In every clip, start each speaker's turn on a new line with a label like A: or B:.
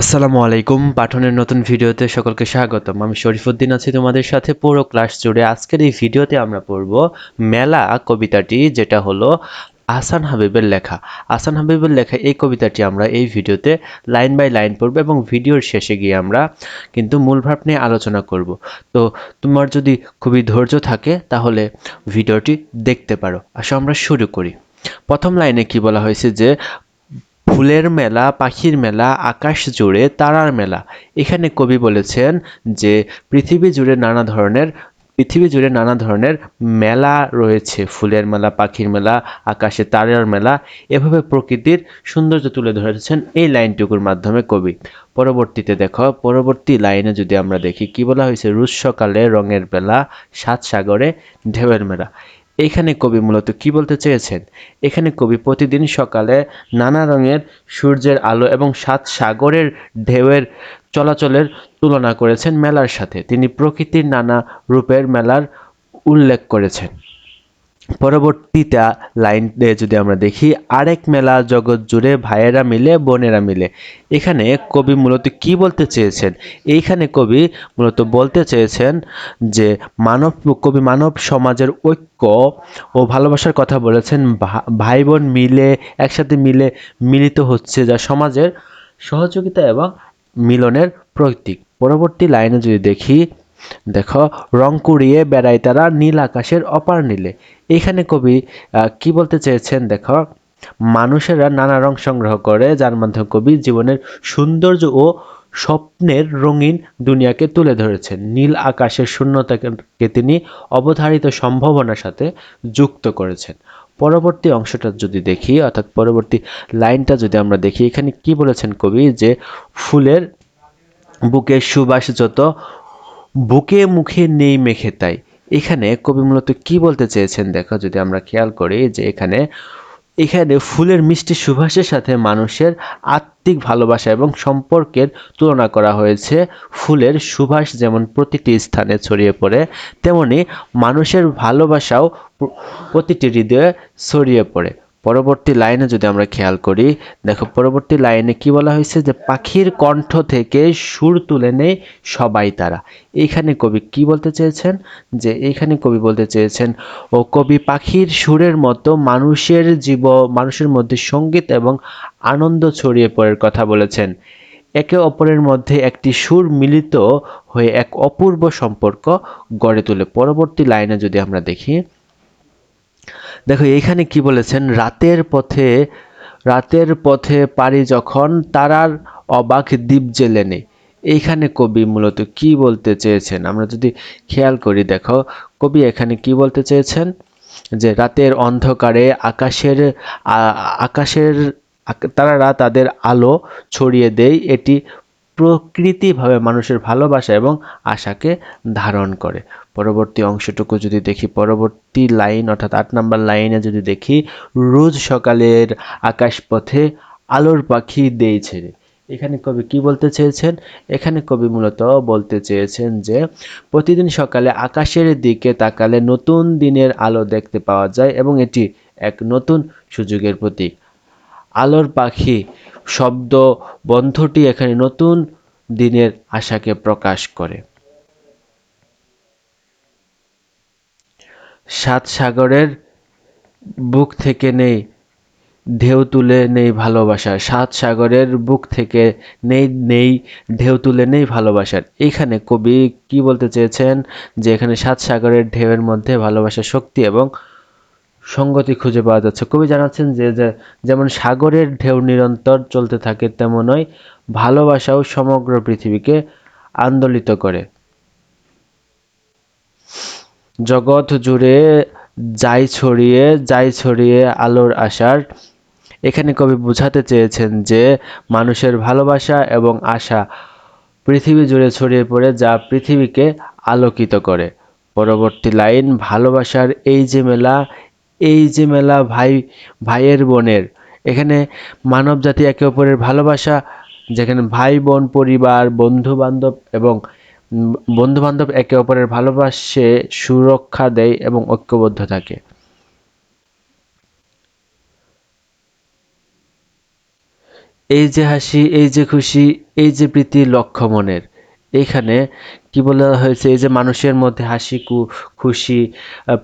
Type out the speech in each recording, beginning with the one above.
A: আসসালামু আলাইকুম। পাঠনের নতুন ভিডিওতে সকলকে স্বাগতম। আমি শরীফুদ্দিন আছি তোমাদের সাথে পুরো ক্লাস জুড়ে। আজকের এই ভিডিওতে আমরা পড়ব মেলা কবিতাটি, যেটা হলো আহসান হাবিবের লেখা। আহসান হাবিবের লেখা এই কবিতাটি আমরা এই ভিডিওতে লাইন বাই লাইন পড়ব এবং ভিডিওর শেষে গিয়ে আমরা কিন্তু মূল ভাব নিয়ে আলোচনা করব। তো তোমার যদি খুবই ধৈর্য থাকে, তাহলে ভিডিওটি দেখতে পারো। আসো আমরা শুরু করি। প্রথম লাইনে কি বলা হয়েছে যে ফুলের মেলা, পাখির মেলা, আকাশ জুড়ে তারার মেলা। এখানে কবি বলেছেন যে, পৃথিবী জুড়ে নানা ধরনের, পৃথিবী জুড়ে নানা ধরনের মেলা রয়েছে। ফুলের মেলা, পাখির মেলা, আকাশে তারার মেলা। এভাবে প্রকৃতির সৌন্দর্য তুলে ধরেছেন এই লাইনটুকুর মাধ্যমে কবি। পরবর্তীতে দেখো, পরবর্তী লাইনে যদি আমরা দেখি, কি বলা হয়েছে? রুশ সকালে রঙের বেলা, সাত সাগরে ঢেউয়ের মেলা। এখানে কবি মূলত কি বলতে চেয়েছেন? এখানে কবি প্রতিদিন সকালে নানা রঙের সূর্যের আলো এবং সাত সাগরের ঢেউয়ের চলাচলের তুলনা করেছেন মেলার সাথে। তিনি প্রকৃতির নানা রূপের মেলার উল্লেখ করেছেন। পরবর্তীতে লাইনে যদি আমরা দেখি, আরেক মেলা জগৎ জুড়ে ভাইয়েরা মিলে, বোনেরা মিলে। এখানে কবি মূলত কি বলতে চেয়েছেন? এইখানে কবি মূলত বলতে চেয়েছেন যে মানব, কবি মানব সমাজের ঐক্য ও ভালোবাসার কথা বলেছেন ভাই বোন মিলে, একসাথে মিলে মিলিত হচ্ছে যা সমাজের সহযোগিতা এবং মিলনের প্রতীক। পরবর্তী লাইনে যদি দেখি দেখো, রং কুড়িয়ে বেড়ায় তারা নীল আকাশের অপার নীলে। এখানে কবি কি বলতে চেয়েছেন দেখো? মানুষেরা নানা রং সংগ্রহ করে, যার মাধ্যমে কবি জীবনের সৌন্দর্য ও স্বপ্নের রঙিন দুনিয়াকে তুলে ধরেছেন। নীল আকাশের শূন্যতাকে তিনি অবধারিত সম্ভাবনার সাথে যুক্ত করেছেন। পরবর্তী অংশটা যদি দেখি, অর্থাৎ পরবর্তী লাইনটা যদি আমরা দেখি, এখানে কি বলেছেন কবি? যে ফুলের বুকে সুবাস যত বুকে মুখে নেই মেখে তাই। এখানে কবি মূলত কি বলতে চেয়েছেন? দেখো, যদি আমরা খেয়াল করি যে এখানে এখানে ফুলের মিষ্টি সুভাষের সাথে মানুষের আত্মিক ভালোবাসা এবং সম্পর্কের তুলনা করা হয়েছে। ফুলের সুভাষ যেমন প্রতিটি স্থানে ছড়িয়ে পড়ে, তেমনি মানুষের ভালোবাসাও প্রতিটি হৃদয়ে ছড়িয়ে পড়ে। পরবর্তী লাইনে যদি আমরা খেয়াল করি, দেখো পরবর্তী লাইনে কি বলা হয়েছে যে পাখির কণ্ঠ থেকে সুর তুলে নেই সবাই তারা। এইখানে কবি কি বলতে চেয়েছেন? যে এইখানে কবি বলতে চেয়েছেন, ও কবি, পাখির সুরের মতো মানুষের জীব, মানুষের মধ্যে সংগীত এবং আনন্দ ছড়িয়ে পড়ার কথা বলেছেন। একে অপরের মধ্যে একটি সুর মিলিত হয়ে এক অপূর্ব সম্পর্ক গড়ে তোলে। পরবর্তী লাইনে যদি আমরা দেখি দেখো, এইখানে কি বলেছেন? রাতের পথে রাতের পথে পারি যখন তারার অবাক দ্বীপ জেলে নেই। এইখানে কবি মূলত কি বলতে চেয়েছেন? আমরা যদি খেয়াল করি, দেখো, কবি এখানে কি বলতে চেয়েছেন? যে রাতের অন্ধকারে আকাশের আকাশের তারারা তাদের আলো ছড়িয়ে দেয়। এটি প্রকৃতিভাবে মানুষের ভালোবাসা এবং আশাকে ধারণ করে। পরবর্তী অংশটুকু যদি দেখি, পরবর্তী লাইন অর্থাৎ আট নাম্বার লাইনে যদি দেখি, রোজ সকালের আকাশপথে আলোর পাখি দেই ছেড়ে। এখানে কবি কি বলতে চেয়েছেন? এখানে কবি মূলত বলতে চেয়েছেন যে, প্রতিদিন সকালে আকাশের দিকে তাকালে নতুন দিনের আলো দেখতে পাওয়া যায় এবং এটি এক নতুন সুযোগের প্রতীক। আলোর পাখি শব্দ বন্ধটি এখানে নতুন দিনের আশাকে প্রকাশ করে। সাত সাগরের বুক থেকে নেই, ঢেউ তুলে নেই ভালোবাসা। সাত সাগরের বুক থেকে নেই নেই, ঢেউ তুলে নেই ভালোবাসার এখানে কবি কি বলতে চেয়েছেন? যে এখানে সাত সাগরের ঢেউয়ের মধ্যে ভালোবাসার শক্তি এবং সঙ্গতি খুঁজে পাওয়া যাচ্ছে। কবি জানাচ্ছেন যে যেমন সাগরের ঢেউ নিরন্তর চলতে থাকে, তেমনই ভালোবাসাও সমগ্র পৃথিবীকে আন্দোলিত করে। জগৎ জুড়ে যাই ছড়িয়ে যাই ছড়িয়ে আলোর আশার, এখানে কবি বোঝাতে চেয়েছেন যে, মানুষের ভালোবাসা এবং আশা পৃথিবী জুড়ে ছড়িয়ে পড়ে যা পৃথিবীকে আলোকিত করে। পরবর্তী লাইন, ভালোবাসার এই যে মেলা এই যে মেলা ভাই, ভাইয়ের বোনের, এখানে মানব জাতি একে অপরের ভালোবাসা, যেখানে ভাই বোন, পরিবার বন্ধু বান্ধব এবং বন্ধু বান্ধব একে অপরের ভালোবাসে, সুরক্ষা দেয় এবং ঐক্যবদ্ধ থাকে। এই যে হাসি, এই যে খুশি, এই যে প্রীতি লক্ষ্য মনের, এখানে কি বলা হয়েছে? এই যে মানুষের মধ্যে হাসি খুশি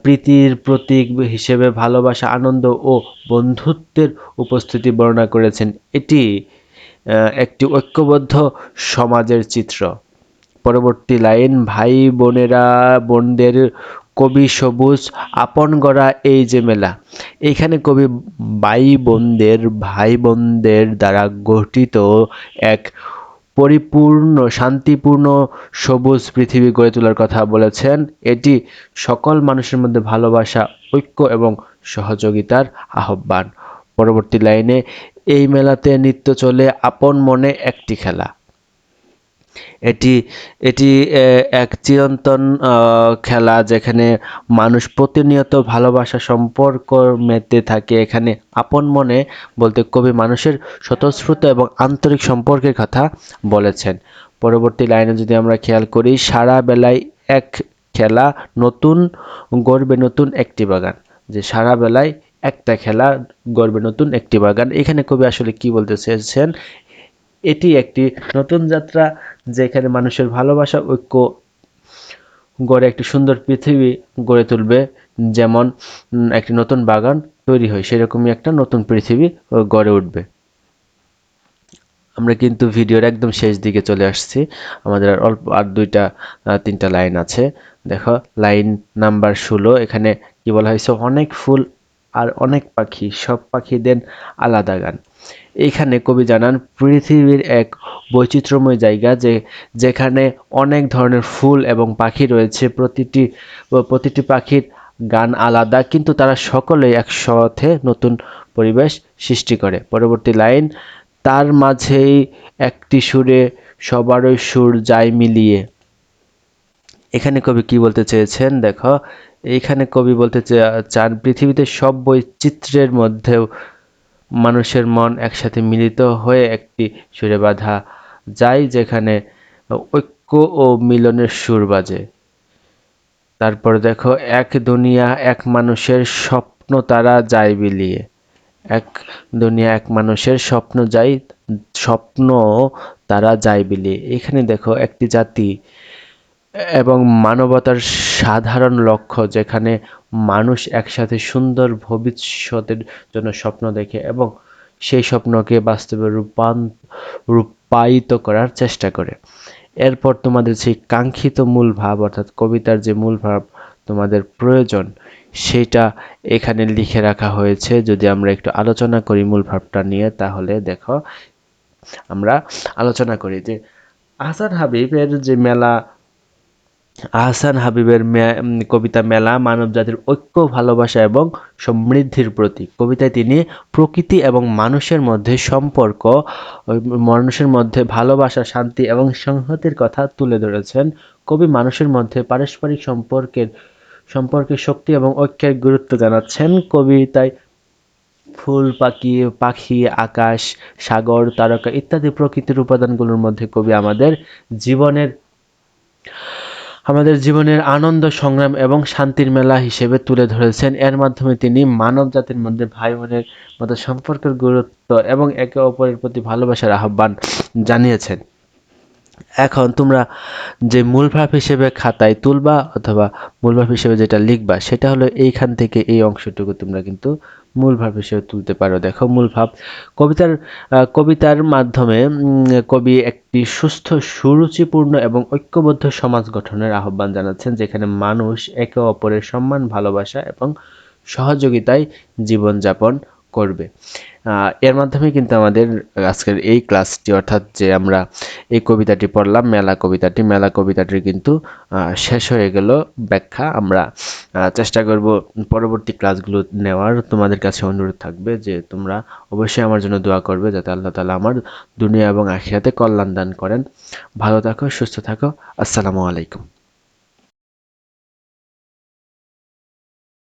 A: প্রীতির প্রতীক হিসেবে ভালোবাসা, আনন্দ ও বন্ধুত্বের উপস্থিতি বর্ণনা করেছেন। এটি একটি ঐক্যবদ্ধ সমাজের চিত্র। পরবর্তী লাইন, ভাই বোনেরা, বোনদের কবি সবুজ, আপন গড়া এই যে মেলা। এখানে কবি ভাই বোনদের ভাই বোনদের দ্বারা গঠিত এক পরিপূর্ণ, শান্তিপূর্ণ, সবুজ পৃথিবী গড়ে তোলার কথা বলেছেন। এটি সকল মানুষের মধ্যে ভালোবাসা, ঐক্য এবং সহযোগিতার আহ্বান। পরবর্তী লাইনে এই মেলাতে নিত্য চলে, আপন মনে একটি খেলা। এটি এটি এক চিরন্তন খেলা যেখানে মানুষ প্রতিনিয়ত ভালোবাসা সম্পর্ক মেতে থাকে। এখানে আপন মনে বলতে কবি মানুষের স্বতঃস্ফূর্ত এবং আন্তরিক সম্পর্কের কথা বলেছেন। পরবর্তী লাইনে যদি আমরা খেয়াল করি, সারা বেলায় এক খেলা নতুন গড়বে নতুন একটি বাগান। যে সারা বেলায় একটা খেলা গর্বে নতুন একটি বাগান। এখানে কবি আসলে কি বলতে চেয়েছেন? এটি একটি নতুন যাত্রা যেখানে মানুষের ভালোবাসা, ঐক্য গড়ে একটি সুন্দর পৃথিবী গড়ে তুলবে। যেমন একটি নতুন বাগান তৈরি হয়, সেরকমই একটা নতুন পৃথিবী গড়ে উঠবে। আমরা কিন্তু ভিডিওর একদম শেষ দিকে চলে আসছি। আমাদের আর অল্প, আর দুইটা তিনটা লাইন আছে। দেখো, লাইন নাম্বার ষোলো, এখানে কি বলা হয়েছে? অনেক ফুল আর অনেক পাখি, সব পাখিদের আলাদা গান। এইখানে কবি জানান, পৃথিবীর এক বৈচিত্র্যময় জায়গা যে, যেখানে অনেক ধরনের ফুল এবং পাখি রয়েছে, প্রতিটি প্রতিটি পাখির গান আলাদা, কিন্তু তারা সকলেই একসাথে নতুন পরিবেশ সৃষ্টি করে। পরবর্তী লাইন, তার মাঝেই একটি সুরে সবারই সুর যায় মিলিয়ে। এখানে কবি কি বলতে চেয়েছেন? দেখো এইখানে কবি বলতে চান পৃথিবীতে সব বৈচিত্র্যের মধ্যেও মানুষের মন একসাথে মিলিত হয়ে একটি সুরে বাঁধা যায় যেখানে ঐক্য ও মিলনের সুর বাজে। তারপর দেখো, এক দুনিয়া এক মানুষের স্বপ্ন তারা যায় বিলিয়ে। এক দুনিয়া এক মানুষের স্বপ্ন যাই, স্বপ্ন তারা যায় বিলিয়ে। এখানে দেখো, একটি জাতি এবং মানবতার সাধারণ লক্ষ্য যেখানে মানুষ একসাথে সুন্দর ভবিষ্যতের জন্য স্বপ্ন দেখে এবং সেই স্বপ্নকে বাস্তবে রূপান রূপায়িত করার চেষ্টা করে। এরপর তোমাদের সেই কাঙ্ক্ষিত মূল ভাব অর্থাৎ কবিতার যে মূল ভাব তোমাদের প্রয়োজন, সেটা এখানে লিখে রাখা হয়েছে। যদি আমরা একটু আলোচনা করি মূল ভাবটা নিয়ে, তাহলে দেখো, আমরা আলোচনা করি যে আহসান হাবিবের যে মেলা আহসান হাবিবের কবিতা মেলা মানবজাতির ঐক্য, ভালোবাসা এবং সমৃদ্ধির প্রতীক। কবিতায় তিনি প্রকৃতি এবং মানুষের মধ্যে সম্পর্ক মানুষের মধ্যে ভালোবাসা, শান্তি এবং সংহতির কথা তুলে ধরেছেন। কবি মানুষের মধ্যে পারস্পরিক সম্পর্কের সম্পর্কের শক্তি এবং ঐক্যের গুরুত্ব জানাচ্ছেন। কবিতায় ফুল, পাখি পাখি, আকাশ, সাগর, তারকা ইত্যাদি প্রকৃতির উপাদানগুলোর মধ্যে কবি আমাদের জীবনের আমাদের জীবনের আনন্দ, সংগ্রাম এবং শান্তির মেলা হিসেবে তুলে ধরেছেন। এর মাধ্যমে তিনি মানব জাতির মধ্যে ভাই বোনের মতো সম্পর্কের গুরুত্ব এবং একে অপরের প্রতি ভালোবাসার আহ্বান জানিয়েছেন। এখন তোমরা যে মূল ভাব হিসেবে খাতায় তুলবা অথবা মূল ভাব হিসেবে যেটা লিখবা, সেটা হলো এইখান থেকে এই অংশটুকু। তোমরা কিন্তু মূল ভাব হিসেবে তুলতে পারো। দেখো, মূল ভাব, কবিতার কবিতার মাধ্যমে কবি একটি সুস্থ, সুরুচিপূর্ণ এবং ঐক্যবদ্ধ সমাজ গঠনের আহ্বান জানাচ্ছেন, যেখানে মানুষ একে অপরের সম্মান, ভালোবাসা এবং সহযোগিতায় জীবনযাপন করবে। এর মাধ্যমে কিন্তু আমাদের আজকের এই ক্লাসটি, অর্থাৎ যে আমরা এই কবিতাটি পড়লাম, মেলা কবিতাটি, মেলা কবিতাটির কিন্তু শেষ হয়ে গেল ব্যাখ্যা। আমরা চেষ্টা করব পরবর্তী ক্লাসগুলো নেওয়ার। তোমাদের কাছে অনুরোধ থাকবে যে তোমরা অবশ্যই আমার জন্য দোয়া করবে, যাতে আল্লাহ তালা আমার দুনিয়া এবং আখিরাতে কল্যাণ দান করেন। ভালো থাকো, সুস্থ থাকো। আসসালামু আলাইকুম।